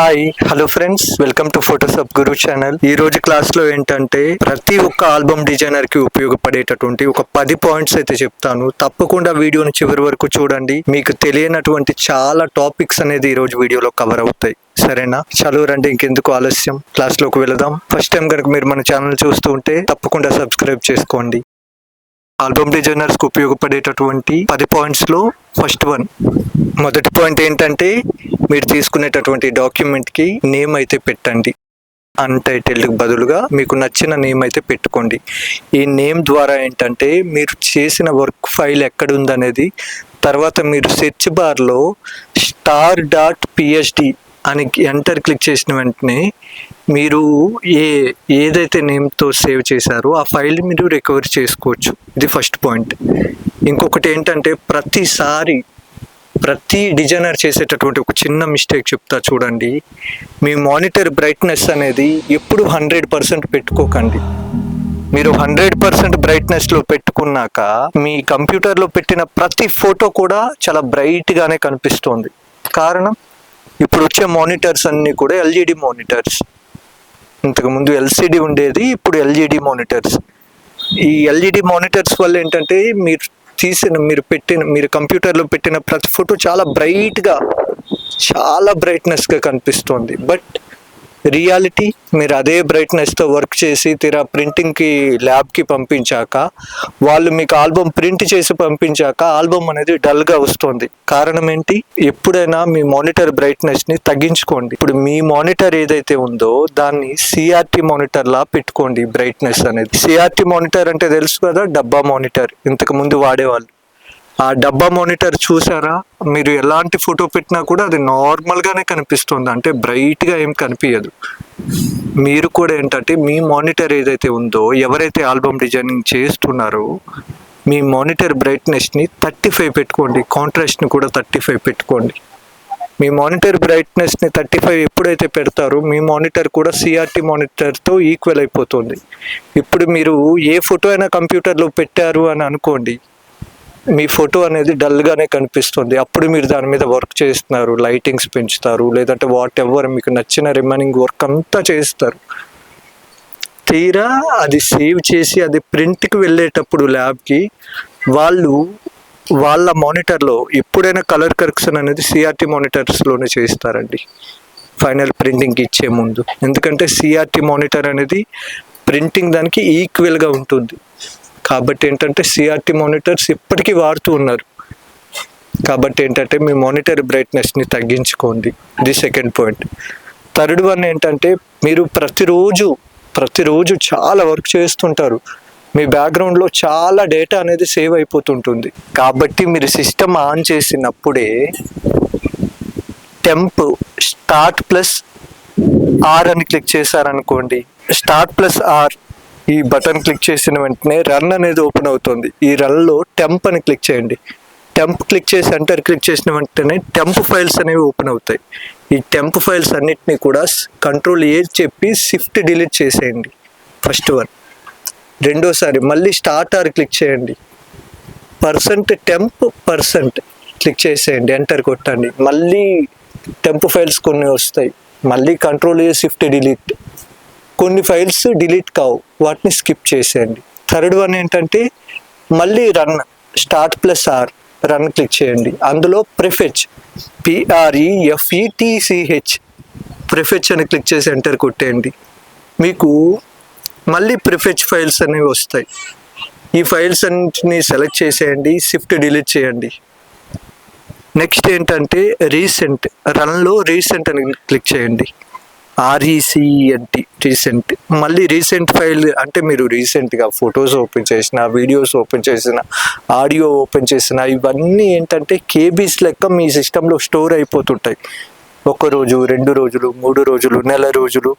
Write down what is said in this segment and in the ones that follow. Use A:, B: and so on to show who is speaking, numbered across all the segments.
A: Hi hello friends welcome to Photoshop guru channel ఈ రోజు క్లాస్లో ఏంటంటే ప్రతి ఒక్క ఆల్బమ్ డిజైనర్కి ఉపయోగపడేటటువంటి ఒక పది పాయింట్స్ అయితే చెప్తాను. తప్పకుండా వీడియోని చివరి వరకు చూడండి. మీకు తెలియనటువంటి చాలా టాపిక్స్ అనేది ఈ రోజు వీడియోలో కవర్ అవుతాయి. సరేనా? చదువు రండి ఇంకెందుకు ఆలస్యం? క్లాస్లోకి వెళదాం. ఫస్ట్ టైం కనుక మీరు మన ఛానల్ చూస్తూ ఉంటే తప్పకుండా సబ్స్క్రైబ్ చేసుకోండి. ఆల్బమ్ డిజైనర్స్కు ఉపయోగపడేటటువంటి పది పాయింట్స్లో ఫస్ట్ వన్. మొదటి పాయింట్ ఏంటంటే మీరు తీసుకునేటటువంటి డాక్యుమెంట్కి నేమ్ అయితే పెట్టండి. అన్టైటిల్డ్ బదులుగా మీకు నచ్చిన నేమ్ అయితే పెట్టుకోండి. ఈ నేమ్ ద్వారా ఏంటంటే మీరు చేసిన వర్క్ ఫైల్ ఎక్కడుందనేది తర్వాత మీరు సెర్చ్ బార్లో స్టార్ డాట్ పిహెచ్డి అని ఎంటర్ క్లిక్ చేసిన వెంటనే మీరు ఏ ఏదైతే నేమ్తో సేవ్ చేశారో ఆ ఫైల్ మీరు రికవర్ చేసుకోవచ్చు. ఇది ఫస్ట్ పాయింట్. ఇంకొకటి ఏంటంటే ప్రతిసారి ప్రతి డిజైనర్ చేసేటటువంటి ఒక చిన్న మిస్టేక్ చెప్తా చూడండి. మీ మానిటర్ బ్రైట్నెస్ అనేది ఎప్పుడు హండ్రెడ్ పర్సెంట్ పెట్టుకోకండి. మీరు హండ్రెడ్ పర్సెంట్ బ్రైట్నెస్లో పెట్టుకున్నాక మీ కంప్యూటర్లో పెట్టిన ప్రతి ఫోటో కూడా చాలా బ్రైట్గానే కనిపిస్తుంది. కారణం? ఇప్పుడు వచ్చే మానిటర్స్ అన్నీ కూడా ఎల్జీడి మానిటర్స్. ఇంతకుముందు ఎల్సిడి ఉండేది ఇప్పుడు ఎల్జీడి మానిటర్స్. ఈ ఎల్ఈడి మానిటర్స్ వల్ల ఏంటంటే మీరు తీసిన మీరు పెట్టిన మీరు కంప్యూటర్లో పెట్టిన ప్రతి ఫోటో చాలా బ్రైట్గా చాలా బ్రైట్నెస్గా కనిపిస్తుంది. బట్ రియాలిటీ మీరు అదే బ్రైట్నెస్తో వర్క్ చేసి తీరా ప్రింటింగ్కి ల్యాబ్కి పంపించాక వాళ్ళు మీకు ఆల్బమ్ ప్రింట్ చేసి పంపించాక ఆల్బమ్ అనేది డల్గా వస్తుంది. కారణం ఏంటి? ఎప్పుడైనా మీ మానిటర్ బ్రైట్నెస్ని తగ్గించుకోండి. ఇప్పుడు మీ మానిటర్ ఏదైతే ఉందో దాన్ని సిఆర్టీ మానిటర్లా పెట్టుకోండి బ్రైట్నెస్ అనేది. సిఆర్టీ మానిటర్ అంటే తెలుసు కదా డబ్బా మానిటర్ ఇంతకు ముందు వాడేవాళ్ళు. ఆ డబ్బా మానిటర్ చూసారా? మీరు ఎలాంటి ఫోటో పెట్టినా కూడా అది నార్మల్గానే కనిపిస్తుంది. అంటే బ్రైట్గా ఏం కనిపించదు మీరు కూడా ఏంటంటే మీ మానిటర్ ఏదైతే ఉందో ఎవరైతే ఆల్బమ్ డిజైనింగ్ చేస్తున్నారో మీ మానిటర్ బ్రైట్నెస్ని థర్టీ ఫైవ్ పెట్టుకోండి. కాంట్రాస్ట్ని కూడా థర్టీ ఫైవ్ పెట్టుకోండి. మీ మానిటర్ బ్రైట్నెస్ని థర్టీ ఫైవ్ ఎప్పుడైతే పెడతారో మీ మానిటర్ కూడా సిఆర్టీ మానిటర్తో ఈక్వల్ అయిపోతుంది. ఇప్పుడు మీరు ఏ ఫోటో అయినా కంప్యూటర్లో పెట్టారు అని అనుకోండి మీ ఫోటో అనేది డల్గానే కనిపిస్తుంది. అప్పుడు మీరు దాని మీద వర్క్ చేస్తున్నారు. లైటింగ్స్ పెంచుతారు. లేదంటే వాట్ ఎవర్ మీకు నచ్చిన రిమైనింగ్ వర్క్ అంతా చేస్తారు. తీరా అది సేవ్ చేసి అది ప్రింట్కి వెళ్ళేటప్పుడు ల్యాబ్కి వాళ్ళు వాళ్ళ మానిటర్లో ఎప్పుడైనా కలర్ కరెక్షన్ అనేది సిఆర్టీ మానిటర్స్లోనే చేస్తారండి. ఫైనల్ ప్రింటింగ్కి ఇచ్చే ముందు. ఎందుకంటే సిఆర్టీ మానిటర్ అనేది ప్రింటింగ్ దానికి ఈక్వల్గా ఉంటుంది. కాబట్టి ఏంటంటే సిఆర్టీ మానిటర్స్ ఇప్పటికీ వాడుతూ ఉన్నారు. కాబట్టి ఏంటంటే మీ మానిటర్ బ్రైట్నెస్ని తగ్గించుకోండి. ఇది సెకండ్ పాయింట్ థర్డ్ వన్ ఏంటంటే మీరు ప్రతిరోజు ప్రతిరోజు చాలా వర్క్ చేస్తుంటారు. మీ బ్యాక్గ్రౌండ్లో చాలా డేటా అనేది సేవ్ అయిపోతుంటుంది. కాబట్టి మీరు సిస్టమ్ ఆన్ చేసినప్పుడే టెంప్ స్టార్ట్ ప్లస్ ఆర్ అని క్లిక్ చేశారనుకోండి. స్టార్ట్ ప్లస్ ఆర్ ఈ బటన్ క్లిక్ చేసిన వెంటనే రన్ అనేది ఓపెన్ అవుతుంది. ఈ రన్లో టెంప్ అని క్లిక్ చేయండి. టెంప్ క్లిక్ చేసి ఎంటర్ క్లిక్ చేసిన వెంటనే టెంప్ ఫైల్స్ అనేవి ఓపెన్ అవుతాయి. ఈ టెంప్ ఫైల్స్ అన్నిటిని కూడా కంట్రోల్ ఏ చెప్పి షిఫ్ట్ డిలీట్ చేసేయండి. First one. రెండోసారి మళ్ళీ స్టార్ట్ ఆర్ క్లిక్ చేయండి. పర్సెంట్ టెంప్ పర్సెంట్ క్లిక్ చేసేయండి. ఎంటర్ కొట్టండి. మళ్ళీ టెంప్ ఫైల్స్ కొన్ని వస్తాయి. మళ్ళీ కంట్రోల్ ఏ షిఫ్ట్ డిలీట్. కొన్ని ఫైల్స్ డిలీట్ కావు. వాటిని స్కిప్ చేసేయండి. థర్డ్ వన్ ఏంటంటే మళ్ళీ run start plus R run click చేయండి. అందులో ప్రిఫెచ్ పిఆర్ఈఎఫ్ఈటిసిహెచ్ ప్రిఫెచ్ అని క్లిక్ చేసి ఎంటర్ కొట్టేయండి. మీకు మళ్ళీ ప్రిఫెచ్ ఫైల్స్ అనేవి వస్తాయి. ఈ ఫైల్స్ అన్నింటిని సెలెక్ట్ చేసేయండి షిఫ్ట్ డిలీట్ చేయండి. నెక్స్ట్ ఏంటంటే రీసెంట్ రన్లో రీసెంట్ అని క్లిక్ చేయండి. ఆర్ఈసిఎన్టి రీసెంట్ మళ్ళీ రీసెంట్ ఫైల్ అంటే మీరు రీసెంట్గా ఫొటోస్ ఓపెన్ చేసిన వీడియోస్ ఓపెన్ చేసిన ఆడియో ఓపెన్ చేసిన ఇవన్నీ ఏంటంటే కేబీస్ లెక్క మీ సిస్టంలో స్టోర్ అయిపోతుంటాయి. ఒక రోజు రెండు రోజులు మూడు రోజులు నెల రోజులు.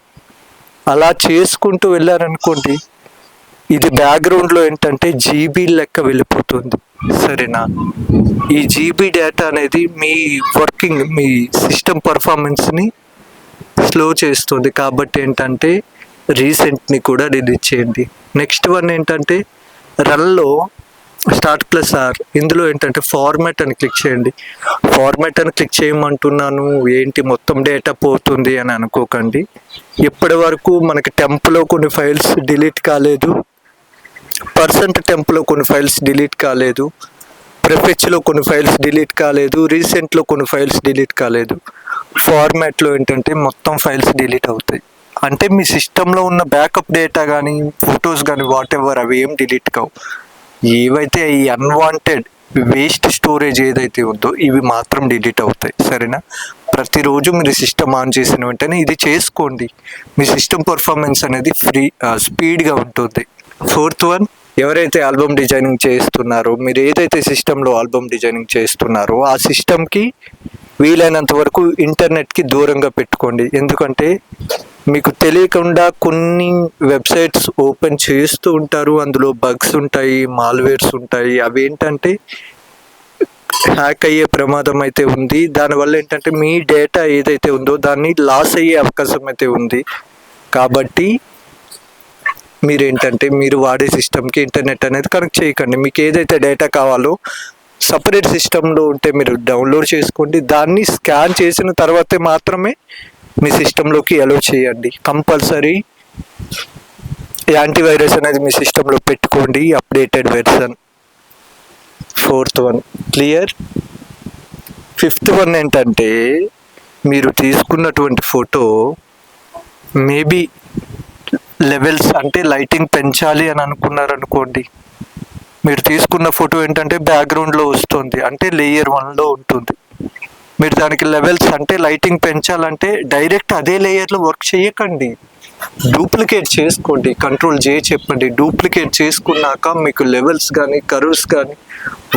A: అలా చేసుకుంటూ వెళ్ళారనుకోండి ఇది బ్యాక్గ్రౌండ్లో ఏంటంటే జీబీ లెక్క వెళ్ళిపోతుంది. సరేనా? ఈ జీబీ డేటా అనేది మీ వర్కింగ్ మీ సిస్టమ్ పర్ఫార్మెన్స్ని స్లో చేస్తుంది. కాబట్టి ఏంటంటే రీసెంట్ని కూడా డిలీట్ చేయండి. నెక్స్ట్ వన్ ఏంటంటే రన్లో స్టార్ట్ ప్లస్ ఆర్ ఇందులో ఏంటంటే ఫార్మాట్ అని క్లిక్ చేయండి. ఫార్మాట్ అని క్లిక్ చేయమంటున్నాను. ఏంటి? మొత్తం డేటా పోతుంది అని అనుకోకండి. ఇప్పటి వరకు మనకి టెంప్లో కొన్ని ఫైల్స్ డిలీట్ కాలేదు. పర్సెంట్ టెంప్లో కొన్ని ఫైల్స్ డిలీట్ కాలేదు. ప్రిఫెచ్లో కొన్ని ఫైల్స్ డిలీట్ కాలేదు. రీసెంట్లో కొన్ని ఫైల్స్ డిలీట్ కాలేదు. ఫార్మాట్లో ఏంటంటే మొత్తం ఫైల్స్ డిలీట్ అవుతాయి. అంటే మీ సిస్టంలో ఉన్న బ్యాకప్ డేటా కానీ ఫొటోస్ కానీ వాట్ ఎవర్ అవి ఏం డిలీట్ కావు. ఏవైతే ఈ అన్వాంటెడ్ వేస్ట్ స్టోరేజ్ ఏదైతే ఉందో ఇవి మాత్రం డిలీట్ అవుతాయి. సరేనా? ప్రతిరోజు మీరు సిస్టమ్ ఆన్ చేసిన వెంటనే ఇది చేసుకోండి. మీ సిస్టమ్ పర్ఫార్మెన్స్ అనేది ఫ్రీ స్పీడ్గా ఉంటుంది. ఫోర్త్ వన్ ఎవరైతే ఆల్బమ్ డిజైనింగ్ చేస్తున్నారో మీరు ఏదైతే సిస్టంలో ఆల్బమ్ డిజైనింగ్ చేస్తున్నారో ఆ సిస్టమ్కి వీలైనంత వరకు ఇంటర్నెట్కి దూరంగా పెట్టుకోండి. ఎందుకంటే మీకు తెలియకుండా కొన్ని వెబ్సైట్స్ ఓపెన్ చేస్తూ ఉంటారు. అందులో బగ్స్ ఉంటాయి మాల్వేర్స్ ఉంటాయి. అవి ఏంటంటే హ్యాక్ అయ్యే ప్రమాదం అయితే ఉంది. దానివల్ల ఏంటంటే మీ డేటా ఏదైతే ఉందో దాన్ని లాస్ అయ్యే అవకాశం అయితే ఉంది. కాబట్టి మీరు ఏంటంటే మీరు వాడే సిస్టమ్కి ఇంటర్నెట్ అనేది కనెక్ట్ చేయకండి. మీకు ఏదైతే డేటా కావాలో సపరేట్ సిస్టంలో ఉంటే మీరు డౌన్లోడ్ చేసుకోండి. దాన్ని స్కాన్ చేసిన తర్వాతే మాత్రమే మీ సిస్టంలోకి అలో చేయండి. కంపల్సరీ యాంటీవైరస్ అనేది మీ సిస్టంలో పెట్టుకోండి. Updated version fourth one. Clear? Fifth one ఏంటంటే మీరు తీసుకున్నటువంటి ఫోటో మేబీ లెవెల్స్ అంటే లైటింగ్ పెంచాలి అని అనుకున్నారనుకోండి. మీరు తీసుకున్న ఫోటో ఏంటంటే బ్యాక్గ్రౌండ్లో వస్తుంది. అంటే లేయర్ వన్లో ఉంటుంది. మీరు దానికి లెవెల్స్ అంటే లైటింగ్ పెంచాలంటే డైరెక్ట్ అదే లేయర్లో వర్క్ చేయకండి. డూప్లికేట్ చేసుకోండి. కంట్రోల్ జే చెప్పండి. డూప్లికేట్ చేసుకున్నాక మీకు లెవెల్స్ కానీ కర్వ్స్ కానీ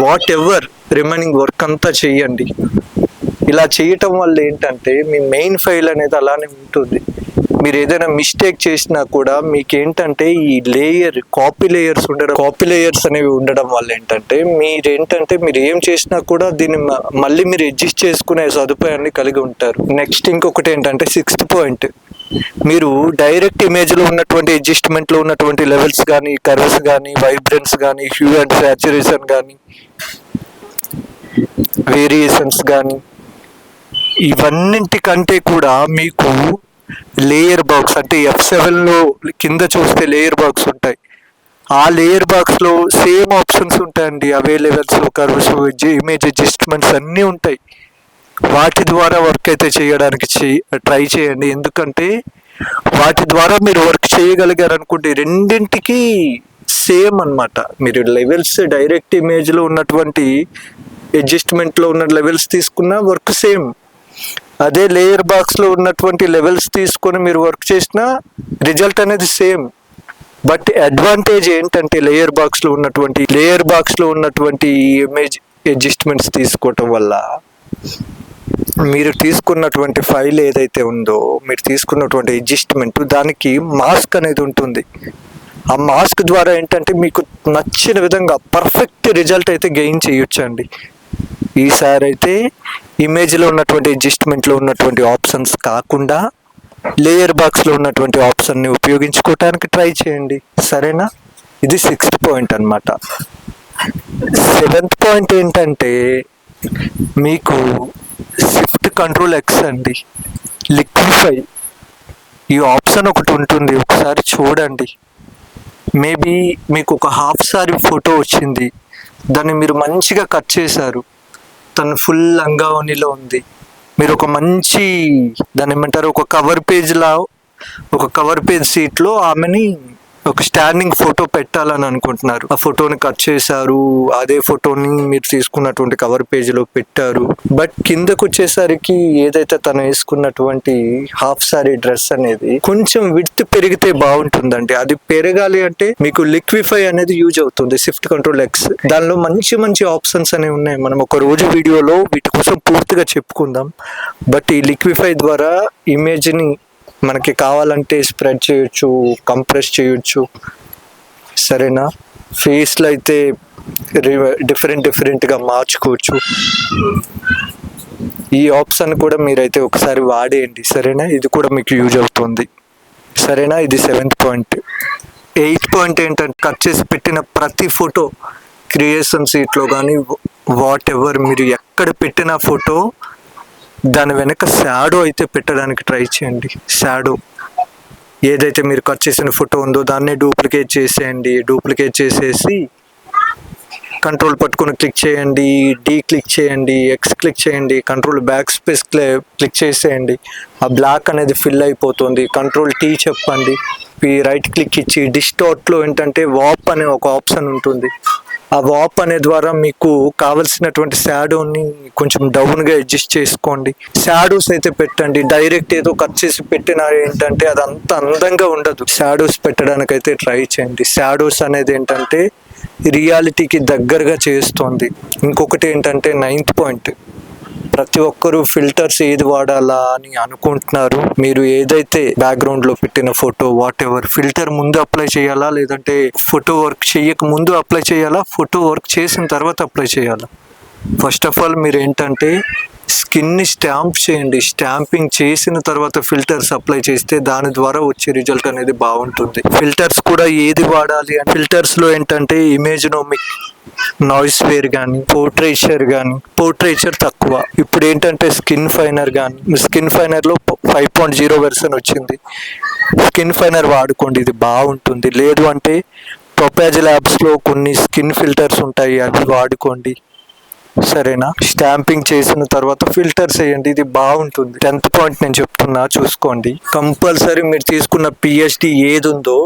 A: వాట్ ఎవర్ రిమైనింగ్ వర్క్ అంతా చేయండి. ఇలా చేయటం వల్ల ఏంటంటే మీ మెయిన్ ఫైల్ అనేది అలానే ఉంటుంది. మీరు ఏదైనా మిస్టేక్ చేసినా కూడా మీకు ఏంటంటే ఈ లేయర్ కాపీ లేయర్స్ ఉండడం కాపీ లేయర్స్ అనేవి ఉండడం వల్ల ఏంటంటే మీరు ఏంటంటే మీరు ఏం చేసినా కూడా దీన్ని మ- మళ్ళీ మీరు అడ్జస్ట్ చేసుకునే సదుపాయాన్ని కలిగి ఉంటారు. నెక్స్ట్ ఇంకొకటి ఏంటంటే సిక్స్త్ పాయింట్ మీరు డైరెక్ట్ ఇమేజ్లో ఉన్నటువంటి అడ్జస్ట్మెంట్లో ఉన్నటువంటి లెవెల్స్ కానీ కర్వ్స్ కానీ వైబ్రెన్స్ కానీ హ్యూ అండ్ సాచురేషన్ కానీ వేరియేషన్స్ కానీ ఇవన్నింటికంటే కూడా మీకు లేయర్ బాక్స్ అంటే ఎఫ్ సెవెన్లో కింద చూస్తే లేయర్ బాక్స్ ఉంటాయి. ఆ లేయర్ బాక్స్లో సేమ్ ఆప్షన్స్ ఉంటాయండి. అవైలబుల్స్ కర్వ్స్ ఇమేజ్ అడ్జస్ట్మెంట్స్ అన్నీ ఉంటాయి. వాటి ద్వారా వర్క్ అయితే చేయడానికి ట్రై చేయండి. ఎందుకంటే వాటి ద్వారా మీరు వర్క్ చేయగలిగారు అనుకుంటే రెండింటికి సేమ్ అన్నమాట. మీరు లెవెల్స్ డైరెక్ట్ ఇమేజ్లో ఉన్నటువంటి అడ్జస్ట్మెంట్లో ఉన్న లెవెల్స్ తీసుకున్న వర్క్ సేమ్. అదే లేయర్ బాక్స్లో ఉన్నటువంటి లెవెల్స్ తీసుకొని మీరు వర్క్ చేసిన రిజల్ట్ అనేది సేమ్ బట్ అడ్వాంటేజ్ ఏంటంటే లేయర్ బాక్స్లో ఉన్నటువంటి లేయర్ బాక్స్లో ఉన్నటువంటి ఇమేజ్ అడ్జస్ట్మెంట్స్ తీసుకోవటం వల్ల మీరు తీసుకున్నటువంటి ఫైల్ ఏదైతే ఉందో మీరు తీసుకున్నటువంటి అడ్జస్ట్మెంట్ దానికి మాస్క్ అనేది ఉంటుంది. ఆ మాస్క్ ద్వారా ఏంటంటే మీకు నచ్చిన విధంగా పర్ఫెక్ట్ రిజల్ట్ అయితే గెయిన్ చేయొచ్చండి. ఈసారి అయితే ఇమేజ్లో ఉన్నటువంటి అడ్జస్ట్మెంట్లో ఉన్నటువంటి ఆప్షన్స్ కాకుండా లేయర్ బాక్స్లో ఉన్నటువంటి ఆప్షన్ని ఉపయోగించుకోవటానికి ట్రై చేయండి. సరేనా? ఇది సిక్స్త్ పాయింట్ అన్నమాట. సెవెంత్ పాయింట్ ఏంటంటే మీకు షిఫ్ట్ కంట్రోల్ ఎక్స్ అండి. లిక్విఫై ఈ ఆప్షన్ ఒకటి ఉంటుంది. ఒకసారి చూడండి. మేబీ మీకు ఒక హాఫ్ సారీ ఫోటో వచ్చింది. దాన్ని మీరు మంచిగా కట్ చేశారు. తను ఫుల్ లంగావనిలో ఉంది. మీరు ఒక మంచి దాన్ని ఏమంటారు ఒక కవర్ పేజ్లా ఒక కవర్ పేజ్ సీట్లో ఆమెని ఒక స్టాండింగ్ ఫోటో పెట్టాలని అనుకుంటున్నారు. ఆ ఫోటోని కట్ చేశారు. అదే ఫోటోని మీరు తీసుకున్నటువంటి కవర్ పేజీలో పెట్టారు. బట్ కిందకు వచ్చేసరికి ఏదైతే తను వేసుకున్నటువంటి హాఫ్ సారీ డ్రెస్ అనేది కొంచెం విడ్త్ పెరిగితే బాగుంటుందండి. అది పెరగాలి అంటే మీకు లిక్విఫై అనేది యూజ్ అవుతుంది. షిఫ్ట్ కంట్రోల్ ఎక్స్ దానిలో మంచి మంచి ఆప్షన్స్ అనేవి ఉన్నాయి. మనం ఒక రోజు వీడియోలో వీటి కోసం పూర్తిగా చెప్పుకుందాం. బట్ ఈ లిక్విఫై ద్వారా ఇమేజ్ని మనకి కావాలంటే స్ప్రెడ్ చేయొచ్చు కంప్రెస్ చేయొచ్చు. సరేనా? ఫేస్లో అయితే డిఫరెంట్ డిఫరెంట్గా మార్చుకోవచ్చు. ఈ ఆప్షన్ కూడా మీరైతే ఒకసారి వాడేయండి. సరేనా? ఇది కూడా మీకు యూజ్ అవుతుంది. సరేనా? ఇది సెవెంత్ పాయింట్ ఎయిత్ పాయింట్ ఏంటంటే కట్ చేసి పెట్టిన ప్రతి ఫోటో క్రియేషన్ సీట్లో కానీ వాట్ ఎవర్ మీరు ఎక్కడ పెట్టిన ఫోటో దాని వెనక షాడో అయితే పెట్టడానికి ట్రై చేయండి. షాడో ఏదైతే మీరు కట్ చేసిన ఫోటో ఉందో దాన్నే డూప్లికేట్ చేసేయండి. డూప్లికేట్ చేసేసి కంట్రోల్ పట్టుకుని క్లిక్ చేయండి. డీ క్లిక్ చేయండి. ఎక్స్ క్లిక్ చేయండి. కంట్రోల్ బ్యాక్ స్పేస్ క్లిక్ చేసేయండి. ఆ బ్లాక్ అనేది ఫిల్ అయిపోతుంది. కంట్రోల్ టీ చెప్పండి. ఈ రైట్ క్లిక్ ఇచ్చి డిస్టార్ట్లో ఏంటంటే వాప్ అనే ఒక ఆప్షన్ ఉంటుంది. ఆ వాప్ అనే ద్వారా మీకు కావలసినటువంటి షాడోని కొంచెం డౌన్గా అడ్జస్ట్ చేసుకోండి. షాడోస్ అయితే పెట్టండి. డైరెక్ట్ ఏదో కట్ చేసి పెట్టినా ఏంటంటే అది అంత అందంగా ఉండదు. షాడోస్ పెట్టడానికి అయితే ట్రై చేయండి. షాడోస్ అనేది ఏంటంటే రియాలిటీకి దగ్గరగా చేస్తుంది. ఇంకొకటి ఏంటంటే నైన్త్ పాయింట్ ప్రతి ఒక్కరూ ఫిల్టర్స్ ఏది వాడాలా అని అనుకుంటున్నారు. మీరు ఏదైతే బ్యాక్గ్రౌండ్లో పెట్టిన ఫోటో వాట్ ఎవర్ ఫిల్టర్ ముందు అప్లై చేయాలా? లేదంటే ఫోటో వర్క్ చేయక ముందు అప్లై చేయాలా? ఫోటో వర్క్ చేసిన తర్వాత అప్లై చేయాలా? ఫస్ట్ ఆఫ్ ఆల్ మీరు ఏంటంటే స్కిన్ని స్టాంప్ చేయండి. స్టాంపింగ్ చేసిన తర్వాత ఫిల్టర్స్ అప్లై చేస్తే దాని ద్వారా వచ్చే రిజల్ట్ అనేది బాగుంటుంది. ఫిల్టర్స్ కూడా ఏది వాడాలి అని ఫిల్టర్స్లో ఏంటంటే ఇమేజ్నోమిక్ నాయిస్ వేర్ కానీ పోర్ట్రేచర్ కానీ పోర్ట్రేచర్ తక్కువ. ఇప్పుడు ఏంటంటే స్కిన్ ఫైనర్ కానీ స్కిన్ ఫైనర్లో ఫైవ్ పాయింట్ జీరో వెర్షన్ వచ్చింది. స్కిన్ ఫైనర్ వాడుకోండి ఇది బాగుంటుంది. లేదు అంటే ప్రొపాజ్ ల్యాబ్స్లో కొన్ని స్కిన్ ఫిల్టర్స్ ఉంటాయి అవి వాడుకోండి. సరేనా? స్టాంపింగ్ చేసిన తర్వాత ఫిల్టర్ చేయండి ఇది బాగుంటుంది. టెన్త్ పాయింట్ నేను చెప్తున్నా చూసుకోండి. కంపల్సరీ మీరు తీసుకున్న పిహెచ్డి ఏది ఉందో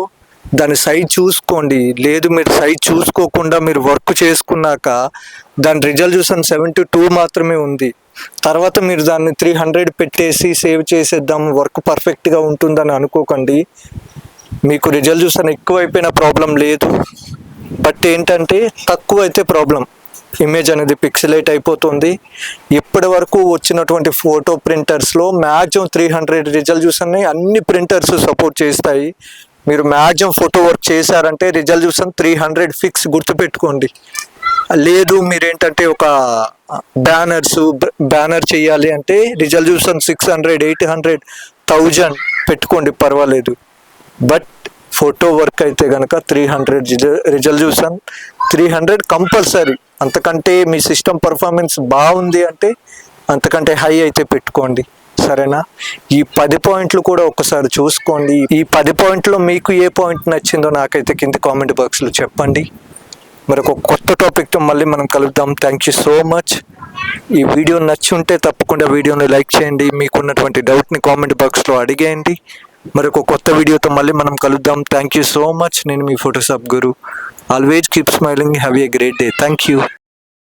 A: దాని సైజ్ చూసుకోండి. లేదు మీరు సైజ్ చూసుకోకుండా మీరు వర్క్ చేసుకున్నాక దాని రిజల్ట్ చూసాను సెవెంటీ టూ మాత్రమే ఉంది. తర్వాత మీరు దాన్ని త్రీ హండ్రెడ్ పెట్టేసి సేవ్ చేసేద్దాం వర్క్ పర్ఫెక్ట్గా ఉంటుందని అనుకోకండి. మీకు రిజల్ట్ చూసాను ఎక్కువైపోయిన ప్రాబ్లం లేదు. బట్ ఏంటంటే తక్కువ అయితే ప్రాబ్లం. ఇమేజ్ అనేది పిక్సిలేట్ అయిపోతుంది. ఇప్పటి వరకు వచ్చినటువంటి ఫోటో ప్రింటర్స్లో మ్యాక్సిమం త్రీ హండ్రెడ్ రిజల్యూషన్ అన్ని ప్రింటర్స్ సపోర్ట్ చేస్తాయి. మీరు మ్యాక్సిమం ఫోటో వర్క్ చేశారంటే రిజల్యూషన్ త్రీ హండ్రెడ్ ఫిక్స్ గుర్తుపెట్టుకోండి. లేదు మీరేంటంటే ఒక బ్యానర్స్ బ్యానర్ చేయాలి అంటే resolution six hundred eight hundred thousand పెట్టుకోండి పర్వాలేదు. బట్ ఫోటో వర్క్ అయితే కనుక three hundred resolution three hundred compulsory అంతకంటే మీ సిస్టమ్ పర్ఫార్మెన్స్ బాగుంది అంటే అంతకంటే హై అయితే పెట్టుకోండి. సరేనా? ఈ పది పాయింట్లు కూడా ఒకసారి చూసుకోండి. ఈ పది పాయింట్లో మీకు ఏ పాయింట్ నచ్చిందో నాకైతే కింద కామెంట్ బాక్స్లో చెప్పండి. మరి ఒక కొత్త టాపిక్తో మళ్ళీ మనం కలుద్దాం. థ్యాంక్ యూ సో మచ్ ఈ వీడియో నచ్చి ఉంటే తప్పకుండా వీడియోని లైక్ చేయండి. మీకున్నటువంటి డౌట్ని కామెంట్ బాక్స్లో అడిగేయండి. మరి ఒక కొత్త వీడియోతో మళ్ళీ మనం కలుద్దాం. థ్యాంక్ యూ సో మచ్ నేను మీ Photoshop guru Always keep smiling. Have a great day. Thank you.